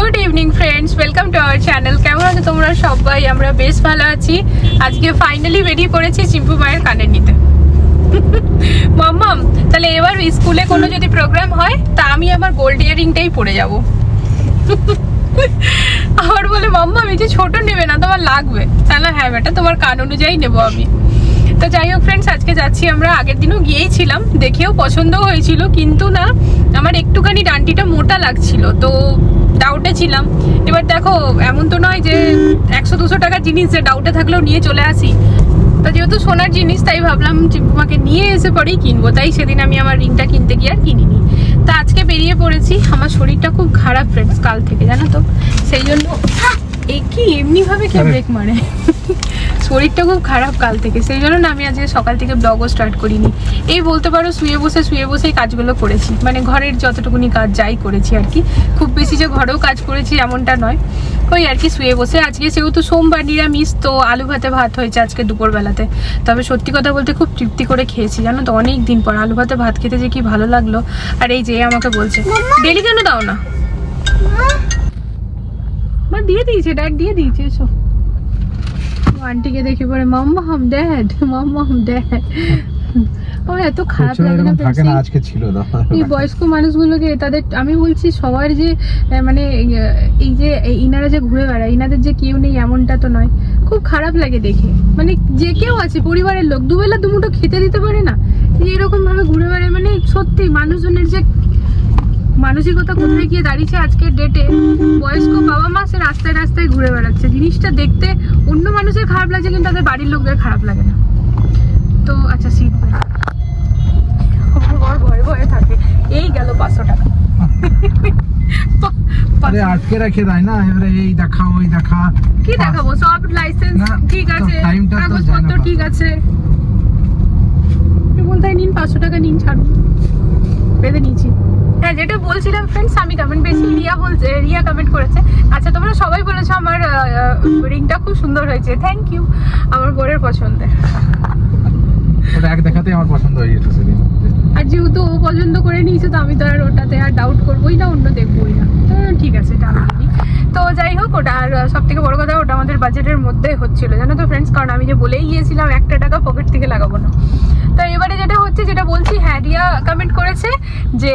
Good evening friends welcome to our channel কেমন আছো তোমরা সবাই? আমরা বেশ ভালো আছি। আজকে ফাইনালি বেরিয়ে পড়েছি চিম্পু মায়ের কানে নিতে। মাম্মাম, তাহলে এবার স্কুলে কোনো যদি প্রোগ্রাম হয়, তা আমি আমার গোল্ড ইয়ারিংটাই পরে যাব। আবার বলে মাম্মা আমি যে ছোট নেবে না, তোমার লাগবে। তাহলে হ্যাঁ বেটা, তোমার কান অনুযায়ী নেব আমি। তো যাই হোক ফ্রেন্ডস আজকে যাচ্ছি আমরা। আগের দিনও গিয়েই ছিলাম, দেখেও পছন্দ হয়েছিল, কিন্তু না, আমার একটুখানি ডান্টিটা মোটা লাগছিল। তো ডাউটে ছিলাম। এবার দেখো এমন তো নয় যে একশো দুশো টাকার জিনিস যে ডাউটে থাকলেও নিয়ে চলে আসি। তা যেহেতু সোনার জিনিস তাই ভাবলাম চিম্পুমাকে নিয়ে এসে পরেই কিনবো। তাই সেদিন আমি আমার রিংটা কিনতে গিয়ে আর কিনিনি। তা আজকে বেরিয়ে পড়েছি। আমার শরীরটা খুব খারাপ ফ্রেন্ডস কাল থেকে জানো তো? সেই জন্য এ কি এমনিভাবে কে ব্রেক মারে? শরীরটা খুব খারাপ কাল থেকে সেই জন্য না আমি আজকে সকাল থেকে ব্লগও স্টার্ট করিনি। এই বলতে পারো শুয়ে বসে শুয়ে বসেই কাজগুলো করেছি। মানে ঘরের যতটুকুনি কাজ যাই করেছি আর কি। খুব বেশি যে ঘরেও কাজ করেছি এমনটা নয়। ওই আর কি শুয়ে বসে আজকে সেহেতু সোমবার নিরামিষ তো আলু ভাতে ভাত হয়েছে আজকে দুপুরবেলাতে। তবে সত্যি কথা বলতে খুব তৃপ্তি করে খেয়েছি জানো তো অনেক দিন পর আলু ভাতে ভাত খেতে যে কি ভালো লাগল। আর এই যে আমাকে বলছে ডেলি কেন দাও না? মা। দিয়ে দিয়েছে ড্যাড দিয়ে দিয়েছে এসো। আন্টিকে দেখে পরে মাম্মা হাম ড্যাড মাম্মা হাম ড্যাড আমার এত খারাপ লাগে না থাকে না এই- আজকে ছিল এই বয়স্ক মানুষগুলোকে তাদের আমি বলছি সবার যে মানে এই যে ইনারা যে ঘুরে বেড়ায় ইনাদের যে কেউ নেই এমনটা তো নয়। খুব খারাপ লাগে দেখে। মানে যে কেউ আছে পরিবারের লোক দুবেলা দুমুটো খেতে দিতে পারে না। এরকম ভাবে ঘুরে বেড়ায় মানে সত্যি মানুষজনের যে মানসিকতা কোথায় গিয়ে দাঁড়িয়েছে আজকের ডেটে বয়স্ক বাবা মা সে রাস্তায় রাস্তায় ঘুরে বেড়াচ্ছে। জিনিসটা দেখতে অন্য মানুষের খারাপ লাগছে কিন্তু তাদের বাড়ির লোকদের খারাপ লাগে না। তো আচ্ছা সিট আমার ভয়ে ভয়ে থাকে। এই গেল পাঁচশো টাকা আরে আটকে রেখে দেয় না এবারে এই দেখা ওই দেখা। কি দেখাবো? সব লাইসেন্স ঠিক আছে। কাগজপত্র ঠিক আছে। বলতে নিন পাঁচশো টাকা নিন ছাড়ুন। বেঁধে নিয়েছি। হ্যাঁ যেটা বলছিলাম ফ্রেন্ডস আমি কমেন্ট বেশি রিয়া বলছে রিয়া কমেন্ট করেছে। আচ্ছা তোমরা সবাই বলেছ আমার রিংটা খুব সুন্দর হয়েছে। থ্যাংক ইউ আমার বোনের পছন্দের। ওটা এক দেখাতেই আমার পছন্দ হয়ে গেছে সেদিন। আর যেহেতু ও পছন্দ করে নিয়েছে তো আমি তো আর ওটাতে আর ডাউট করবোই না অন্য দেখবোই না। ঠিক আছে এটা তো যাই হোক ওটা আর সব থেকে বড় কথা ওটা আমাদের বাজেটের মধ্যে হচ্ছিল জানো তো ফ্রেন্ডস কারণ আমি যে বলেই গিয়েছিলাম একটা টাকা পকেট থেকে লাগাবো না। তো এবারে যেটা হচ্ছে যেটা বলছি হ্যাঁ রিয়া কমেন্ট করেছে যে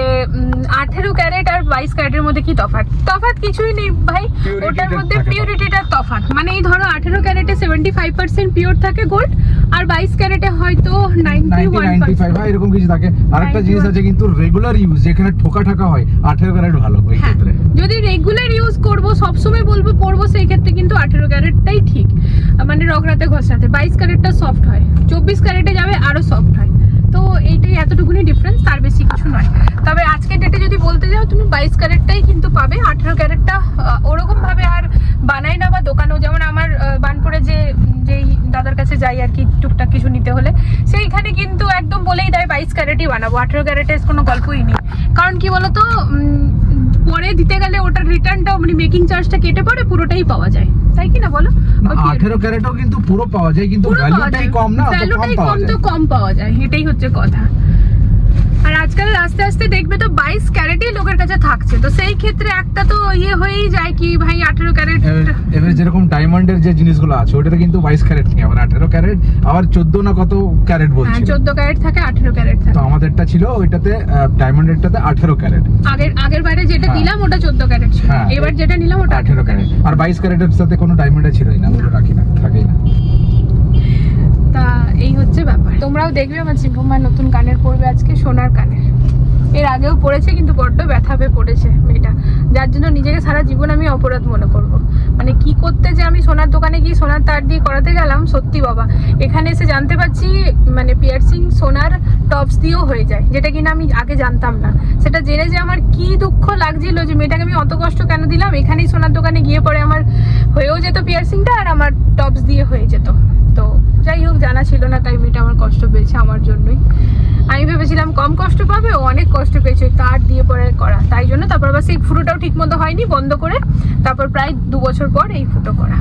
আঠেরো ক্যারেট আর বাইশ ক্যারেটের মধ্যে কি তফাৎ? তফাৎ কিছুই নেই ভাই। ওটার মধ্যে থাকে। পিউরিটিটার তফাৎ। মানে এই ধরো আঠেরো ক্যারেটে সেভেন্টি ফাইভ পার্সেন্ট পিওর থাকে গোল্ড আর বাইশ ক্যারেটে হয়তো ninety ninety one ninety five এরকম কিছু থাকে। আরেকটা জিনিস আছে কিন্তু রেগুলার ইউজ যেখানে ঠোকা ঠাকা হয় আঠেরো ক্যারেট ভালো ওই হ্যাঁ ক্ষেত্রে। যদি রেগুলার ইউজ করব সবসময় বলব পরবো সেই ক্ষেত্রে কিন্তু আঠেরো ক্যারেটটাই ঠিক। মানে রগড়াতে ঘষাতে বাইশ ক্যারেটটা সফট হয় চব্বিশ ক্যারেটে যাবে আরও সফট হয়। তো এইটাই এতটুকুনি ডিফারেন্স তার বেশি কিছু নয়। তবে আজকের ডেটে যদি বলতে যাও, তুমি বাইশ ক্যারেটটাই কিন্তু পাবে, আঠেরো ক্যারেটটা ওরকমভাবে আর বানায় না বা দোকানেও। যেমন আমার বানপুরে যে, যেই দাদার কাছে যাই আর কি, টুকটাক কিছু নিতে হলে, সেইখানে কিন্তু একদম বলেই দেয়, বাইশ ক্যারেটই বানাবো। আঠেরো ক্যারেটের কোনো গল্পই নেই। কারণ কি বলতো পরে দিতে গেলে ওটার রিটার্নটা মানে মেকিং চার্জটা কেটে পড়ে পুরোটাই পাওয়া যায়। তাই কি না বলো? ওই কি- আঠেরো ক্যারেটও কিন্তু পুরো পাওয়া যায় কিন্তু ভ্যালুটাই কম না ভ্যালুটাই কম তো কম পাওয়া যায় এটাই হচ্ছে কথা। আর আজকাল আস্তে আস্তে দেখবে তো বাইশ ক্যারেটই লোকের কাছে থাকছে। তো সেই ক্ষেত্রে একটা তো ইয়ে হয়েই যায় কি ভাই আঠেরো ক্যারেট এবার- যেরকম ডায়মন্ডের যে জিনিসগুলো আছে ওটাতে কিন্তু বাইশ ক্যারেট নেই। আবার আঠেরো ক্যারেট আবার চোদ্দ না কত ক্যারেট হ্যাঁ চোদ্দ ক্যারেট থাকে আঠেরো ক্যারেট থাকে। তো আমাদেরটা ছিল ওইটাতে ডায়মন্ডেরটাতে আঠেরো ক্যারেট। আগের আগের বাইরে যেটা হ্যাঁ। দিলাম ওটা চোদ্দ ক্যারেট ছিল। হ্যাঁ। এবার যেটা নিলাম ওটা আঠেরো ক্যারেট। আর বাইশ ক্যারেটের সাথে কোনো ডায়মন্ডে ছিলই না ওগুলো রাখি না থাকেই না। তা এই হচ্ছে ব্যাপার। তোমরাও দেখবে আমার চিম্পুমার নতুন কানের পড়বে আজকে, সোনার কানের এর আগেও পড়েছে, কিন্তু বড্ড ব্যথা পেয়ে পড়েছে মেয়েটা। যার জন্য নিজেকে সারা জীবন আমি অপরাধ মনে করব। মানে কি করতে যে আমি সোনার দোকানে গিয়ে সোনার তার দিয়ে করাতে গেলাম, সত্যি বাবা। এখানে এসে জানতে পারছি মানে পিয়ার্সিং সোনার টপস দিয়েও হয়ে যায়, যেটা কিনা আমি আগে জানতাম না। সেটা জেনে যে আমার কি দুঃখ লাগছিল যে মেয়েটাকে আমি অত কষ্ট কেন দিলাম? এখানেই সোনার দোকানে গিয়ে পরে আমার হয়েও যেত পিয়ার্সিংটা আর আমার টপস দিয়ে হয়ে যেত। যাই হোক জানা ছিল না তাই মেয়েটা আমার কষ্ট পেয়েছে আমার জন্যই। আমি ভেবেছিলাম কম কষ্ট পাবে ও অনেক কষ্ট পেয়েছে তার দিয়ে পরে করা। তাই জন্য তারপর আবার সেই ফুটোটাও ঠিক মতো হয়নি বন্ধ করে তারপর প্রায় দু বছর পর এই ফুটো করা।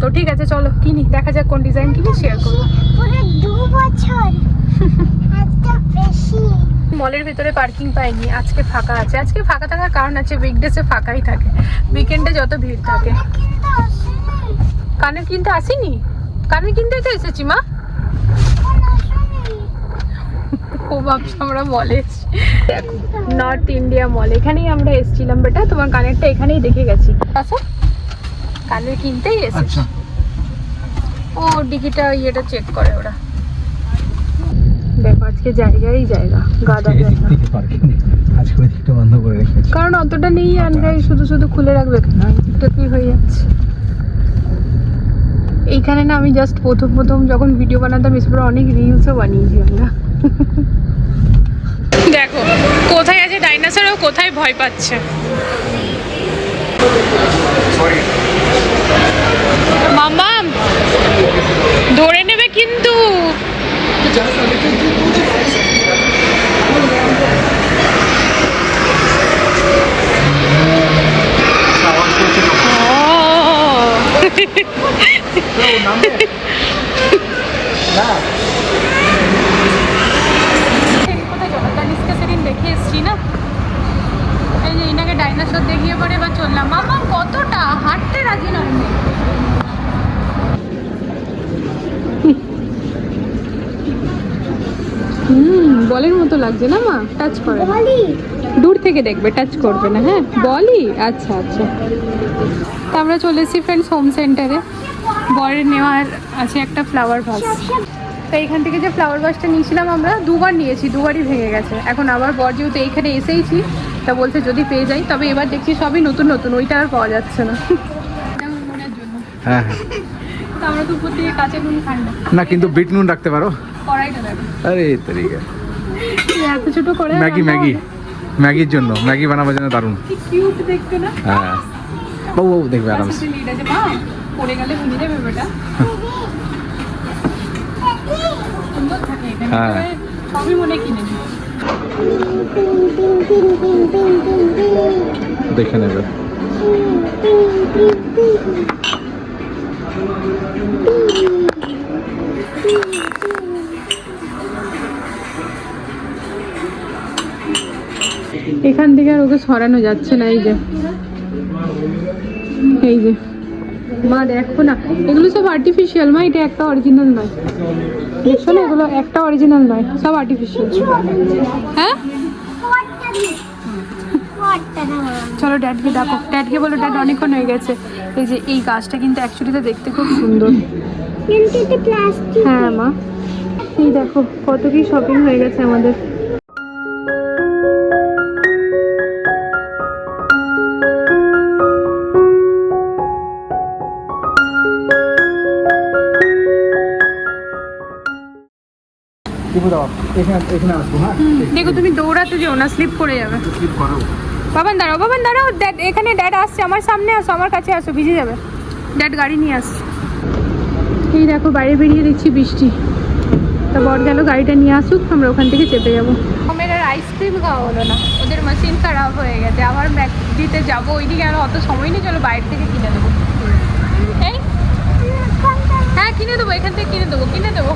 তো ঠিক আছে চলো কিনি দেখা যাক কোন ডিজাইন কিনি শেয়ার করব। পুরো দু বছর। মলের ভিতরে পার্কিং পাইনি আজকে ফাঁকা আছে। আজকে ফাঁকা থাকার কারণ আছে উইকডেসে ফাঁকাই থাকে। উইকেন্ডে যত ভিড় থাকে। কানের কিনতে আসিনি? কানের কিনতে তো এসেছি মা ও আমরা মলে দেখো নর্থ ইন্ডিয়া মল এখানেই আমরা এসেছিলাম বেটা তোমার কানেরটা এখানেই দেখে গেছি। আচ্ছা কানের কিনতেই এসেছি। আচ্ছা। ও ইয়েটা চেক করে ওরা। দেখো আজকে জায়গায় জায়গা গাদা আজকে ওই দিকটা বন্ধ করে রেখেছি। কারণ অতটা নেই আনবে শুধু শুধু খুলে রাখবে। কেন হয়ে যাচ্ছে? এইখানে না আমি জাস্ট প্রথম প্রথম যখন ভিডিও বানাতাম এসপরে অনেক রিলসও বানিয়েছি আমরা। দেখো কোথায় আছে ডাইনোসর ও কোথায় ভয় পাচ্ছে? মামাম ধরে নেবে কিন্তু কোথায় চলো তানিষ্কা সেদিন দেখে এসছি না এই যে এনাকে ডাইনোসর দেখিয়ে পরে এবার চললাম মামা কতটা হাঁটতে রাজি না উনি। হুম, বলের মতো লাগছে না মা টাচ করে থেকে দেখবে টাচ করবে না হ্যাঁ? বলি আচ্ছা আচ্ছা। তা আমরা চলে এসেছি ফ্রেন্ডস হোম সেন্টারে বরের নেওয়ার আছে একটা ফ্লাওয়ার ভাস তো এইখান থেকে যে ফ্লাওয়ার ভাসটা নিয়েছিলাম আমরা দুবার নিয়েছি দুবারই ভেঙে গেছে। এখন আবার বর যেহেতু এইখানে এসেইছি তা বলছে যদি পেয়ে যাই তবে এবার দেখছি সবই নতুন নতুন ওইটা আর পাওয়া যাচ্ছে না। হ্যাঁ হ্যাঁ। আমরা তো থেকে কাঁচা নুন খাই না। না কিন্তু বিট নুন রাখতে পারো। কড়াইটা দেখো আরে তরিকা। এত ছোট করে ম্যাগি ম্যাগি। ম্যাগির জন্য। ম্যাগি বানাবার জন্য দারুণ। হ্যাঁ। বাবু বাবু দেখবে আরামসে। আচ্ছা, লিড আছে মা পড়ে এখান থেকে আর ওকে সরানো যাচ্ছে না এই যে। এই যে। মা দেখো না এগুলো সব আর্টিফিশিয়াল মা এটা একটা অরিজিনাল নয়। দেখছ না এগুলো একটা অরিজিনাল নয় সব আর্টিফিশিয়াল হ্যাঁ? চলো ড্যাডকে ডাকো। ড্যাডকে বলো ড্যাড অনেকক্ষণ হয়ে গেছে। এই যে এই গাছটা কিন্তু অ্যাকচুয়ালিতে দেখতে খুব সুন্দর। হ্যাঁ মা। এই দেখো কত কি শপিং হয়ে গেছে আমাদের। দাও এখানে এখানে আসব হ্যাঁ? দেখো তুমি দৌড়াতে যেও না স্লিপ করে যাবে। স্লিপ করো। বাবান দাঁড়াও বাবান দাঁড়াও ড্যাড এখানে ড্যাড আসছে আমার সামনে আসো আমার কাছে আসো ভিজে যাবে। ড্যাড গাড়ি নিয়ে আসছে। এই দেখো বাইরে বেরিয়ে দেখছি বৃষ্টি। তা বর গেল গাড়িটা নিয়ে আসুক আমরা ওখান থেকে চেপে যাব। আমার আর আইসক্রিম খাওয়া হলো না। ওদের মেশিন খারাপ হয়ে গেছে। আবার ব্যাগ দিতে যাব ওইদিকে আর অত সময় নেই চলো বাইরে থেকে কিনে দেবো। এই? হ্যাঁ কিনে দেবো এখান থেকে কিনে দেবো কিনে দেবো।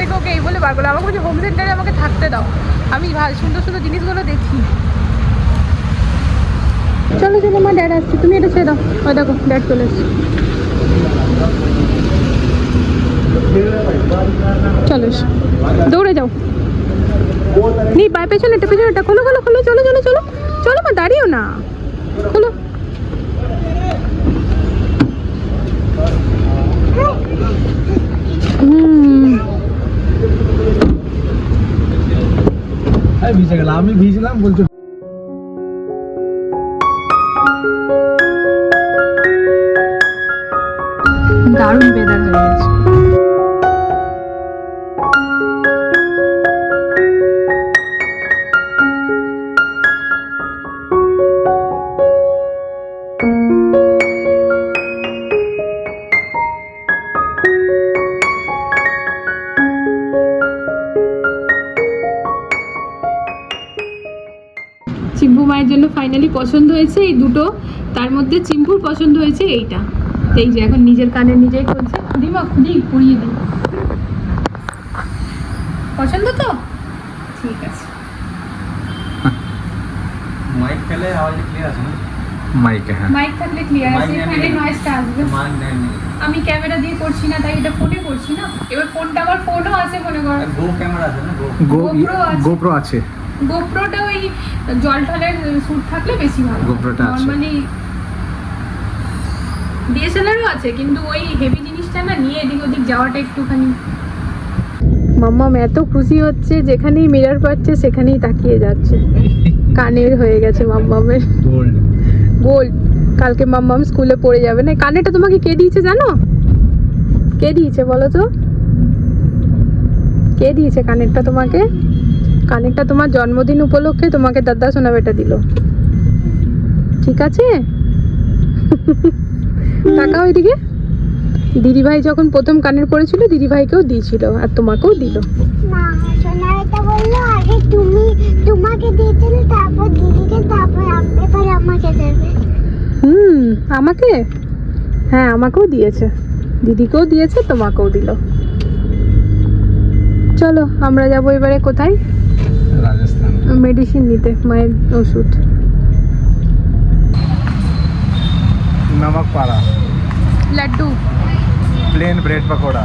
থেকে ওকে এই বলে বার করল আমাকে বলছে হোম সেন্টারে আমাকে থাকতে দাও। আমি ভালো সুন্দর সুন্দর জিনিসগুলো দেখি। চলো চলো মা ড্যাড আসছে। তুমি এটা ছেড়ে দাও। ওই দেখো ড্যাড চলে এসছে। চলো দৌড়ে যাও। নি, বাই পেছনেটা পেছনেটা খোলো খোলো খোলো, চলো চলো চলো। চলো মা দাঁড়িও না। খোলো। ভিজে গেলাম আমি ভিজলাম বলছো মায়ের জন্য ফাইনালি পছন্দ হয়েছে এই দুটো। তার মধ্যে চিম্পুর পছন্দ হয়েছে এইটা। এই যে এখন নিজের কানে নিজেই খুলছে। দিমা খুলি পরিয়ে দিই পছন্দ তো? ঠিক আছে। মাইক পেলে আওয়াজ ক্লিয়ার আছে না? মাইকে হ্যাঁ। মাইক থাকলে ক্লিয়ার আছে। এখানে নয়েজটা আসবে। মাইক নেই আমি ক্যামেরা দিয়ে করছি না তাই এটা ফোনে করছি না। এবার ফোনটা আমার ফোনও আছে মনে করো। গো ক্যামেরা আছে না? গো গোপ্রো আছে। গোপ্রোটা ওই জল ঢলের স্যুট থাকলে বেশি ভালো GoPro-টা নর্মালি ডিএসএলআরও আছে কিন্তু ওই হেভি জিনিসটা না নিয়ে এদিক ওদিক যাওয়াটা একটুখানি। মাম্মাম এত খুশি হচ্ছে যেখানেই মিরর পাচ্ছে সেখানেই তাকিয়ে যাচ্ছে। কানের হয়ে গেছে মাম্মামের। গোল্ড গোল্ড কালকে মাম্মাম স্কুলে পড়ে যাবে। না কানেরটা তোমাকে কে দিয়েছে জানো? কে দিয়েছে বলো তো? কে দিয়েছে কানেরটা তোমাকে? কানেরটা তোমার জন্মদিন উপলক্ষে তোমাকে দাদা সোনা বেটা দিল। ঠিক আছে? টাকা ওইদিকে দিদিভাই যখন প্রথম কানের পড়েছিল দিদিভাইকেও দিয়েছিল আর তোমাকেও দিল। হুম আমাকে? হ্যাঁ আমাকেও দিয়েছে। দিদিকেও দিয়েছে তোমাকেও দিল। চলো আমরা যাব এবারে কোথায়? রাজস্থান। মেডিসিন নিতে মায়ের ওষুধ। নমক পাড়া লাড্ডু। Plain bread pakora.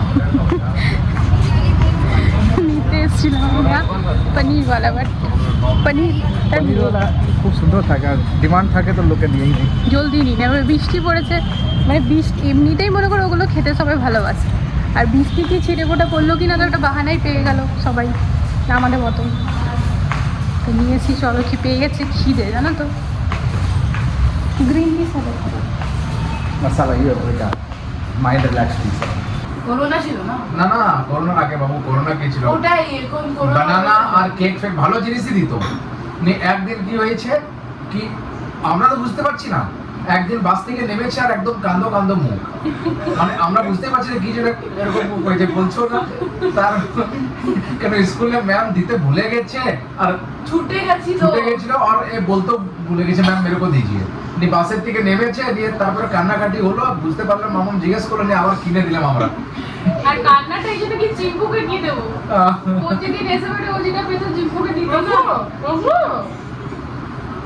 নিতে এসেছিলাম আমরা পনিরওয়ালা বাট। পনির খুব সুন্দর থাকে আর ডিমান্ড থাকে তো লোকে নিয়েই নেই জলদি নিই না বৃষ্টি পড়েছে মানে বৃষ্টি এমনিতেই মনে করো ওগুলো খেতে সবাই ভালোবাসে। আর বৃষ্টি কি ছিটে ফোটা পড়ল কি না তো একটা বাহানাই পেয়ে গেল সবাই আমাদের মতন। তো নিয়েছি চলো কি পেয়ে গেছে? খিদে জানো তো। গ্রিন টি সাথে মশালা ইয়ে ওইটা মাইন্ড রিল্যাক্স পিস করোনা ছিল না? না না করোনা আগে বাবু করোনা কি ছিল? ওটাই এরকম করোনা বানানা আর কেক ফেক ভালো জিনিসই দিত। নিয়ে একদিন কি হয়েছে কি আমরা তো বুঝতে পারছি না। একদিন বাস থেকে নেমেছে আর একদম কান্দো কান্দো মুখ। মানে আমরা বুঝতে পারছি না কি যেন এরকম মুখ হয়েছে বলছো না? তার কেন স্কুলে ম্যাম দিতে ভুলে গেছে? আর ছুটে গেছি তো ছুটে গেছিল আর এ বলতো ভুলে গেছে ম্যাম মেরে কো দিজিয়ে নিয়ে বাসের থেকে নেমেছে দিয়ে তারপরে কান্নাকাটি হলো আর বুঝতে পারলাম মামুন জিজ্ঞেস করল নিয়ে আবার কিনে দিলাম আমরা। আর কান্নাটা এই জন্য কি চিম্পুকে দিয়ে দেবো ও এসে বেটে ও যেটা পেতো চিম্পুকে দিয়ে দেবো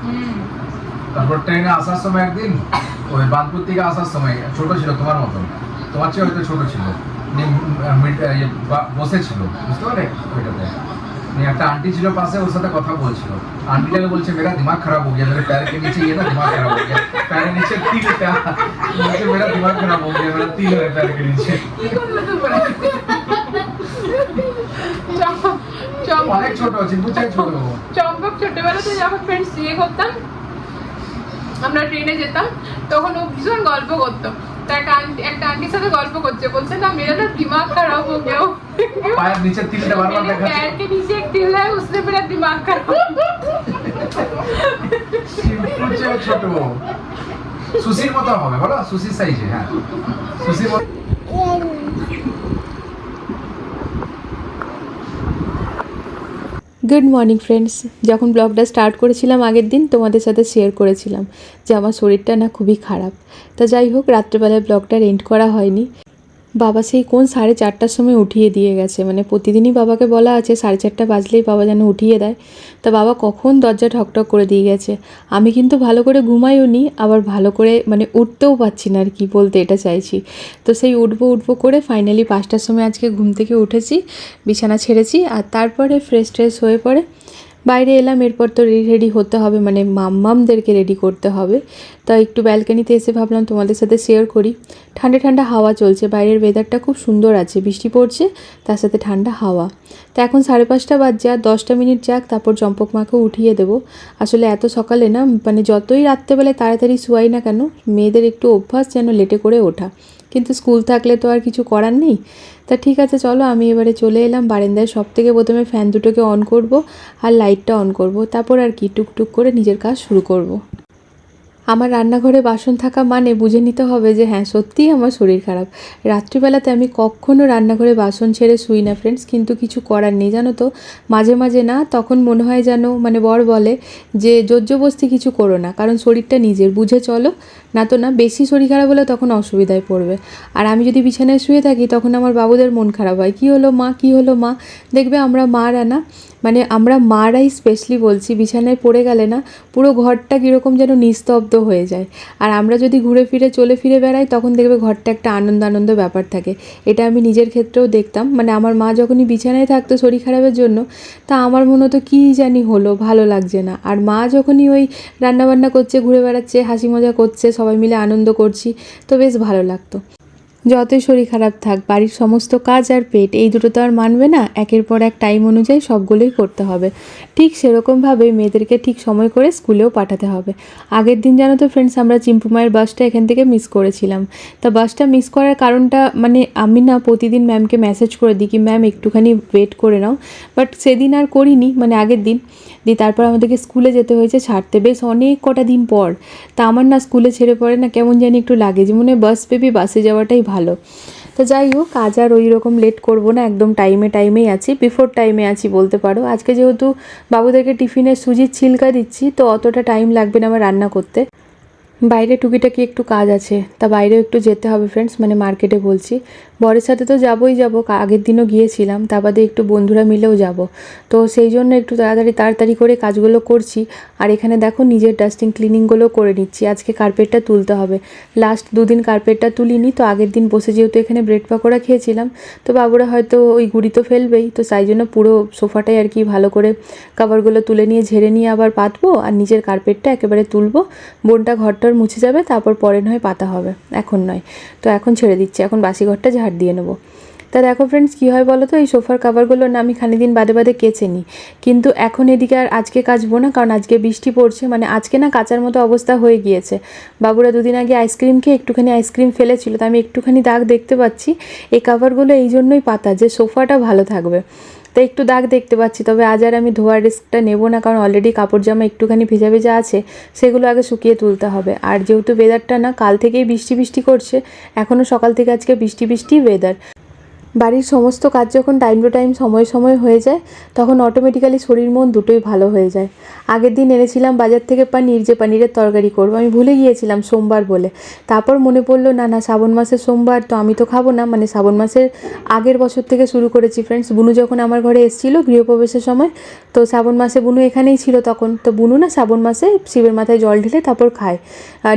হুম। তারপর ট্রেনে আসার সময় একদিন ওই বানপুর থেকে আসার সময় ছোট ছিল তোমার মতন। তোমার চেয়ে হয়তো ছোট ছিল। ইয়ে, বসেছিল বুঝতে পারে ওইটাতে? একটা আন্টি ছিল পাশে ওর সাথে কথা বলছিল। আন্টিটাকে বলছে মেয়েরা দিমাগ খারাপ হয়ে গিয়া মেরে নিচে গিয়ে না দিমাগ খারাপ হয়ে গিয়া প্যারের নিচে তিল বলছে মেরা দিমাগ খারাপ হয়ে গিয়া মেয়েরা তিল হয়ে প্যার নিচে। অনেক ছোট আছে চাই ছোট। চম্পক ছোটবেলাতে যখন ফ্রেন্ড ইয়ে করতাম আমরা ট্রেনে যেতাম তখন ও ভীষণ গল্প করতো তো একটা আন্টি একটা আন্টির সাথে গল্প করছে বলছে না মেরা না দিমাগ খারাপ हो गया পায়ের নিচে তিলটা বারবার मेरे দেখাচ্ছে पैर के नीचे एक तिल है उसने मेरा दिमाग खराब চিম্পু চেয়ে ছোট সুশির মতো হবে বলো সুশির সাইজে হ্যাঁ সুশির মতো গুড মর্নিং ফ্রেন্ডস যখন ব্লগটা স্টার্ট করেছিলাম আগের দিন, তোমাদের সাথে শেয়ার করেছিলাম যে আমার শরীরটা না খুবই খারাপ। তা যাই হোক, রাত্রেবেলায় ব্লগটা এন্ড করা হয়নি। বাবা সেই কোন সাড়ে চারটার সময় উঠিয়ে দিয়ে গেছে? মানে প্রতিদিনই বাবাকে বলা আছে, সাড়ে চারটা বাজলেই বাবা যেন উঠিয়ে দেয়। তা বাবা কখন দরজা ঠকঠক করে দিয়ে গেছে? আমি কিন্তু ভালো করে ঘুমাইও নি আবার ভালো করে মানে উঠতেও পারছি না আর কি বলতে এটা চাইছি। তো সেই উঠবো উঠবো করে ফাইনালি পাঁচটার সময় আজকে ঘুম থেকে উঠেছি, বিছানা ছেড়েছি, আর তারপরে ফ্রেশ ট্রেশ হয়ে পড়ে বাইরে এলাম, এরপর তো রেডি হতে হবে মানে মাম্মামদেরকে রেডি করতে হবে। তা একটু ব্যালকানিতে এসে ভাবলাম তোমাদের সাথে শেয়ার করি। ঠান্ডা ঠান্ডা হাওয়া চলছে, বাইরের ওয়েদারটা খুব সুন্দর আছে, বৃষ্টি পড়ছে, তার সাথে ঠান্ডা হাওয়া। তা এখন সাড়ে পাঁচটা বাজছে, আর দশটা মিনিট যাক, তারপর চম্পক মাকে উঠিয়ে দেবো। আসলে এত সকালে না মানে যতই রাত্রেবেলায় তাড়াতাড়ি শুয়াই না কেন, মেয়েদের একটু অভ্যাস যেন লেটে করে ওঠা। কিন্তু স্কুল থাকলে তো আর কিছু করার নেই। তা ঠিক আছে, চলো, আমি এবারে চলে এলাম। বারান্দায় সব থেকে প্রথমে ফ্যান দুটোকে অন করব আর লাইটটা অন করব। তারপর আর কি টুকটুক করে নিজের কাজ শুরু করব। আমার রান্নাঘরে বাসন থাকা মানে বুঝে নিতে হবে যে হ্যাঁ সত্যিই আমার শরীর খারাপ। রাত্রিবেলাতে আমি কখনো রান্নাঘরে বাসন ছেড়ে শুই না ফ্রেন্ডস কিন্তু কিছু করার নেই, জানো তো? মাঝে মাঝে না, তখন মনে হয় যেন মানে বর বলে যে জোজ্জবস্তি কিছু করো না, কারণ শরীরটা নিজের। বুঝে চলো না তো না, বেশি শরীর খারাপ হলে তখন অসুবিধায় পড়বে। আর আমি যদি বিছানায় শুয়ে থাকি, তখন আমার বাবুদের মন খারাপ হয়। কী হলো মা? কী হলো মা? দেখবে আমরা মারা না? মানে আমরা মারাই স্পেশালি বলছি, বিছানায় পড়ে গেলে না পুরো ঘরটা কীরকম যেন নিস্তব্ধ হয়ে যায়। আর আমরা যদি ঘুরে ফিরে, চলে ফিরে বেড়াই, তখন দেখবে ঘরটা একটা আনন্দ আনন্দ ব্যাপার থাকে। এটা আমি নিজের ক্ষেত্রেও দেখতাম। মানে আমার মা যখনই বিছানায় থাকতো শরীর খারাপের জন্য, তা আমার মনে হতো কী জানি হলো, ভালো লাগছে না। আর মা যখনই ওই রান্নাবান্না করছে, ঘুরে বেড়াচ্ছে, হাসি মজা করছে সবাই মিলে আনন্দ করছি। তো বেশ ভালো লাগতো। যতই শরীর খারাপ থাক, বাড়ির সমস্ত কাজ আর পেট, এই দুটো তো আর মানবে না। একের পর এক টাইম অনুযায়ী সবগুলোই করতে হবে। ঠিক সেরকমভাবে মেয়েদেরকে ঠিক সময় করে স্কুলেও পাঠাতে হবে। আগের দিন জানো তো ফ্রেন্ডস আমরা চিম্পু মায়ের বাসটা এখান থেকে মিস করেছিলাম। তা বাসটা মিস করার কারণটা মানে আমি না প্রতিদিন ম্যামকে মেসেজ করে দিই কি ম্যাম একটুখানি ওয়েট করে নাও। বাট সেদিন আর করিনি মানে আগের দিন। দিয়ে তারপর আমাদেরকে স্কুলে যেতে হয়েছে, ছাড়তে। বেশ অনেক কটা দিন পর। তা আমার না স্কুলে ছেড়ে পড়ে না, কেমন জানি একটু লাগে। যে মনে বাস পেপি বাসে যাওয়াটাই ভালো। তো যাই হোক, আজ আর ওই রকম লেট করব না, একদম টাইমে টাইমেই আছি। বিফোর টাইমে আছি বলতে পারো। আজকে যেহেতু বাবুদেরকে টিফিনে সুজির ছিলকা দিচ্ছি, তো অতটা টাইম লাগবে না আমার রান্না করতে। বাইরে টুকিটাকি একটু কাজ আছে, তা বাইরেও একটু যেতে হবে ফ্রেন্ডস মানে মার্কেটে বলছি। বরের সাথে তো যাবোই যাব আগের দিনও গিয়েছিলাম, তা বাদে একটু বন্ধুরা মিলেও যাব। তো সেই জন্য একটু তাড়াতাড়ি তাড়াতাড়ি করে কাজগুলো করছি। আর এখানে দেখো নিজের ডাস্টিং ক্লিনিংগুলো করে নিচ্ছি। আজকে কার্পেটটা তুলতে হবে। লাস্ট দুদিন কার্পেটটা তুলিনি, তো আগের দিন বসে যেহেতু এখানে ব্রেড পাকোড়া খেয়েছিলাম, তো বাবুরা হয়তো ওই গুড়ি তো ফেলবেই, তো তাই জন্য পুরো সোফাটাই আর কি ভালো করে কাভারগুলো তুলে নিয়ে ঝেড়ে নিয়ে আবার পাতবো, আর নিজের কার্পেটটা একেবারে তুলবো। বোনটা ঘরটার মুছে যাবে, তারপর পরে নয় পাতা হবে, এখন নয়। তো এখন ছেড়ে দিচ্ছি। এখন বাসি ঘরটা দিয়ে নেব। তা দেখো ফ্রেন্ডস কী হয় বলো তো? এই সোফার কাভারগুলো না আমি খানিদিন বাদে বাদে কেচে নিই। কিন্তু এখন এদিকে আর আজকে কাচবো না, কারণ আজকে বৃষ্টি পড়ছে। মানে আজকে না কাচার মতো অবস্থা হয়ে গিয়েছে। বাবুরা দুদিন আগে আইসক্রিম খেয়ে একটুখানি আইসক্রিম ফেলেছিল। তো আমি একটুখানি দাগ দেখতে পাচ্ছি। এই কাভারগুলো এই জন্যই পাতা, যে সোফাটা ভালো থাকবে। তো একটু দাগ দেখতে পাচ্ছি। তবে আজ আর আমি ধোয়ার রিস্কটা নেব না, কারণ অলরেডি কাপড় জামা একটুখানি ভেজা ভেজা আছে, সেগুলো আগে শুকিয়ে তুলতে হবে। আর যেহেতু ওয়েদারটা না, কাল থেকেই বৃষ্টি বৃষ্টি করছে এখনও সকাল থেকে আজকে বৃষ্টি বৃষ্টি ওয়েদার বাড়ির সমস্ত কাজ যখন টাইম টু টাইম সময় সময় হয়ে যায়, তখন অটোমেটিক্যালি শরীর মন দুটোই ভালো হয়ে যায়। আগের দিন এনেছিলাম, বাজার থেকে পানির, যে পানিরের তরকারি করব, আমি ভুলে গিয়েছিলাম সোমবার বলে। তারপর মনে পড়ল, না না, শ্রাবণ মাসের সোমবার, তো আমি তো খাব না। মানে শ্রাবণ মাসের আগের বছর থেকে শুরু করেছি ফ্রেন্ডস বুনু যখন আমার ঘরে এসেছিল গৃহপ্রবেশের সময়, তো শ্রাবণ মাসে বুনু এখানেই ছিল তখন। তো বুনু না শ্রাবণ মাসে শিবের মাথায় জল ঢেলে তারপর খায়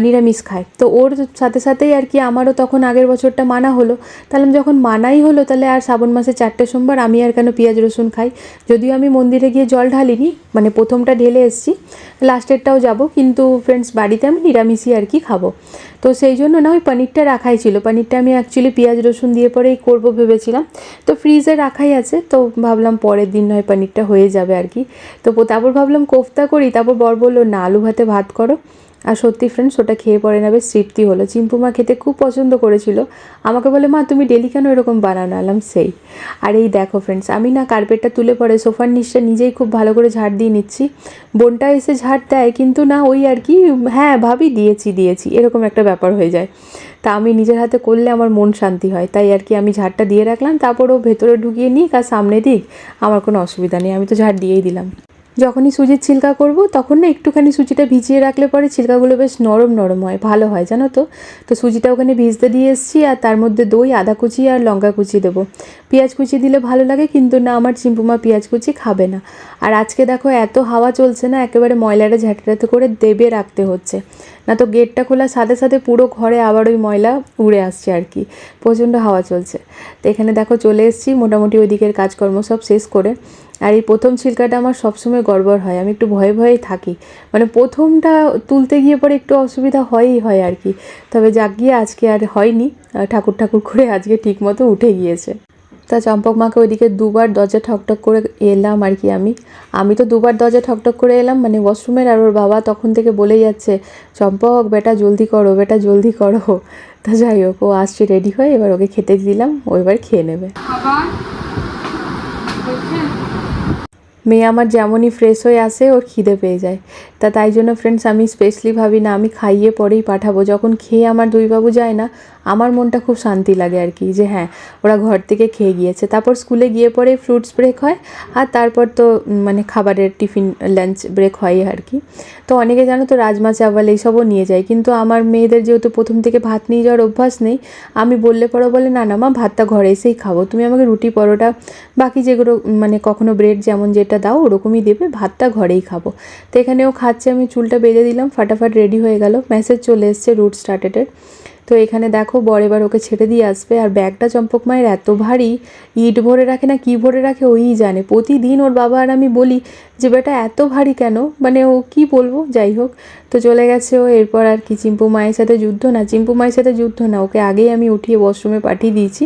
নিরামিষ খায়। তো ওর সাথে সাথেই আর কি আমারও তখন আগের বছরটা মানা হলো। তাহলে যখন মানাই হলো তাহলে আর শ্রাবণ মাসে চারটে সোমবার আমি আর কেন পেঁয়াজ রসুন খাই? যদিও আমি মন্দিরে গিয়ে জল ঢালিনি মানে প্রথমটা ঢেলে এসেছি, লাস্টেরটাও যাব, কিন্তু ফ্রেন্ডস বাড়িতে আমি নিরামিষই আর কি খাব। তো সেই জন্য না ওই পনিরটা রাখাই ছিল। পনিরটা আমি অ্যাকচুয়ালি পেঁয়াজ রসুন দিয়ে পরেই করব ভেবেছিলাম। তো ফ্রিজে রাখাই আছে, তো ভাবলাম পরের দিন নয় পনিরটা হয়ে যাবে আর কি। তো তারপর ভাবলাম কোফতা করি, তারপর বর বলল, না, আলু ভাতে ভাত করো। আর সত্যি ফ্রেন্ডস ওটা খেয়ে পরে না, বেশ তৃপ্তি হলো। চিম্পু মা খেতে খুব পছন্দ করেছিল। আমাকে বলে, মা, তুমি ডেলি কেন এরকম বানানো? আলাম সেই। আর এই দেখো ফ্রেন্ডস আমি না কার্পেটটা তুলে পরে সোফার নিচটা নিজেই খুব ভালো করে ঝাড় দিয়ে নিচ্ছি। বোনটা এসে ঝাড় দেয়, কিন্তু না ওই আর কি হ্যাঁ ভাবি দিয়েছি দিয়েছি, এরকম একটা ব্যাপার হয়ে যায়। তা আমি নিজের হাতে করলে আমার মন শান্তি হয়, তাই আর কি আমি ঝাড়টা দিয়ে রাখলাম, তারপর ও ভেতরে ঢুকিয়ে নিক আর সামনে দিক, আমার কোনো অসুবিধা নেই, আমি তো ঝাড় দিয়েই দিলাম। যখনই সুজির ছিলকা করব, তখন না একটুখানি সুজিটা ভিজিয়ে রাখলে পরে ছিলকাগুলো বেশ নরম নরম হয়, ভালো হয়, জানো তো? তো সুজিটা ওখানে ভিজতে দিয়ে এসেছি আর তার মধ্যে দই, আদা কুচি আর লঙ্কা কুচি দেবো। পেঁয়াজ কুচি দিলে ভালো লাগে, কিন্তু না, আমার চিম্পুমা পেঁয়াজ কুচি খাবে না। আর আজকে দেখো এত হাওয়া চলছে না, একেবারে ময়লাটা ঝাঁটাতে করে দেবে রাখতে হচ্ছে। না তো গেটটা খোলার সাথে সাথে পুরো ঘরে আবার ওই ময়লা উড়ে আসছে আর কি, প্রচণ্ড হাওয়া চলছে। তো এখানে দেখো চলে এসেছি, মোটামুটি ওইদিকের কাজকর্ম সব শেষ করে। আর এই প্রথম ছিলকাটা আমার সবসময় গড়বড় হয়। আমি একটু ভয়ে ভয়েই থাকি। মানে প্রথমটা তুলতে গিয়ে পরে একটু অসুবিধা হয়ই হয় আর কি। তবে যাক, গিয়ে আজকে আর হয়নি। ঠাকুর ঠাকুর করে আজকে ঠিক মতো উঠে গিয়েছে। তা চম্পক মাকে ওইদিকে দুবার দরজা ঠকঠক করে এলাম আর কি আমি। আমি তো দুবার দরজা ঠকঠক করে এলাম মানে ওয়াশরুমের আর ওর বাবা তখন থেকে বলেই যাচ্ছে, চম্পক, বেটা জলদি করো, বেটা জলদি করো। তা যাই হোক, ও আসছে রেডি হয়ে, এবার ওকে খেতে দিলাম, ও এবার খেয়ে নেবে। মেয়ে আমার যেমনই ফ্রেশ হয়ে আসে, ওর খিদে পেয়ে যায়। তা তাই জন্য ফ্রেন্ডস আমি স্পেশালি ভাবি না, আমি খাইয়ে পরেই পাঠাবো। যখন খেয়ে আমার দুই বাবু যায় না, আমার মনটা খুব শান্তি লাগে আর কি, যে হ্যাঁ ওরা ঘর থেকে খেয়ে গিয়েছে। তারপর স্কুলে গিয়ে পরে ফ্রুটস ব্রেক হয়, আর তারপর তো মানে খাবারের টিফিন লাঞ্চ ব্রেক হয় আর কি। তো অনেকে জানো তো রাজমা চাওয়াল এইসবও নিয়ে যায়। কিন্তু আমার মেয়েদের যেহেতু প্রথম থেকে ভাত নিয়ে যাওয়ার অভ্যাস নেই, আমি বললে পরও বলে, না না মা, ভাতটা ঘরে এসেই খাব। তুমি আমাকে রুটি, পরোটা, বাকি যেগুলো মানে কখনো ব্রেড যেমন যেটা দাও, ওরকমই দেবে, ভাতটা ঘরেই খাব। তো এখানেও খাচ্ছে, আমি চুলটা বেঁধে দিলাম, ফাটাফাট রেডি হয়ে গেল। মেসেজ চলে এসছে রুট স্টার্টেডের। তো এখানে দেখো, বর এবার ওকে ছেড়ে দিয়ে আসবে। আর ব্যাগটা চম্পক মায়ের এত ভারী, ইট ভরে রাখে না, কি ভরে রাখে ওই জানে। প্রতিদিন ওর বাবা আর আমি বলি যে, বেটা, এত ভারী কেন? মানে ও কি বলব? যাই হোক, তো চলে গেছে ও। এরপর আর কি, চিম্পু মায়ের সাথে যুদ্ধ না, চিম্পু মায়ের সাথে যুদ্ধ না, ওকে আগেই আমি উঠিয়ে ওয়াশরুমে পাঠিয়ে দিয়েছি।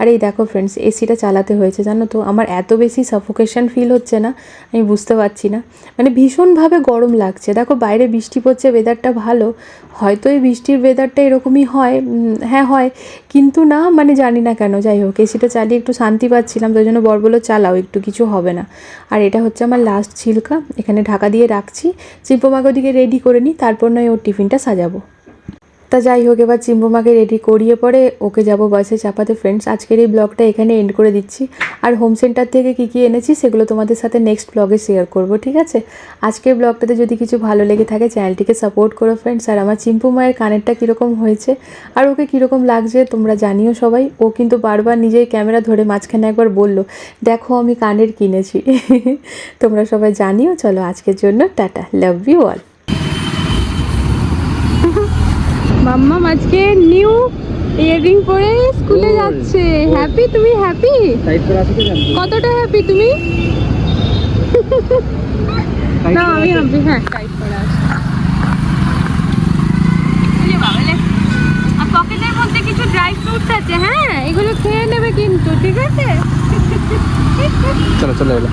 আর এই দেখো ফ্রেন্ডস এসিটা চালাতে হয়েছে, জানো তো? আমার এত বেশি সাফোকেশন ফিল হচ্ছে না, আমি বুঝতে পারছি না। মানে ভীষণভাবে গরম লাগছে। দেখো, বাইরে বৃষ্টি পড়ছে ওয়েদারটা ভালো। হয়তো এই বৃষ্টির ওয়েদারটা এরকমই হয় হ্যাঁ হয়। কিন্তু না মানে জানি না কেন, যাই হোক এসিটা চালিয়ে একটু শান্তি পাচ্ছিলাম তো জন্য বর বলল, চালাও, একটু কিছু হবে না। আর এটা হচ্ছে আমার লাস্ট ছিলকা, এখানে ঢাকা দিয়ে রাখছি। চিম্পমাকে ওদিকে রেডি করে নিই তারপর নয় ওর টিফিনটা সাজাবো। তা যাই হোক, এবার চিম্বুমাকে রেডি করিয়ে পরে ওকে যাব বাসে চাপাতে। ফ্রেন্ডস আজকের এই ব্লগটা এখানে এন্ড করে দিচ্ছি। আর হোম সেন্টার থেকে কী কী এনেছি সেগুলো তোমাদের সাথে নেক্সট ব্লগে শেয়ার করব, ঠিক আছে? আজকের ব্লগটাতে যদি কিছু ভালো লেগে থাকে চ্যানেলটিকে সাপোর্ট করো ফ্রেন্ডস আর আমার চিম্পু মায়ের কানেরটা কীরকম হয়েছে আর ওকে কীরকম লাগছে, তোমরা জানিও সবাই। ও কিন্তু বারবার নিজেই ক্যামেরা ধরে মাঝখানে একবার বলল, দেখো, আমি কানের কিনেছি। তোমরা সবাই জানিও, চলো আজকের জন্য টাটা লাভ ইউ অল মাম্মা আজকে নিউ ইয়াররিং পরে স্কুলে যাচ্ছে। হ্যাপি তুমি হ্যাপি কতটা হ্যাপি তুমি? না আমি হ্যাপি হ্যাঁ টাইট করা পকেটের মধ্যে কিছু ড্রাই ফ্রুটস আছে হ্যাঁ? এগুলো খেয়ে নেবে কিন্তু ঠিক আছে? চলো চলো এলো।